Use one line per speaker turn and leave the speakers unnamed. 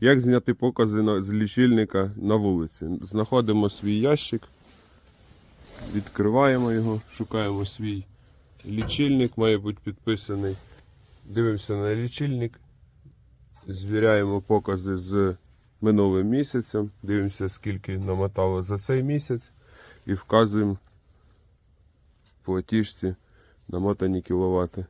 Як зняти покази з лічильника на вулиці? Знаходимо свій ящик, відкриваємо його, шукаємо свій лічильник, має бути підписаний. Дивимося на лічильник, звіряємо покази з минулим місяцем, дивимося, скільки намотало за цей місяць і вказуємо в платіжці намотані кіловати.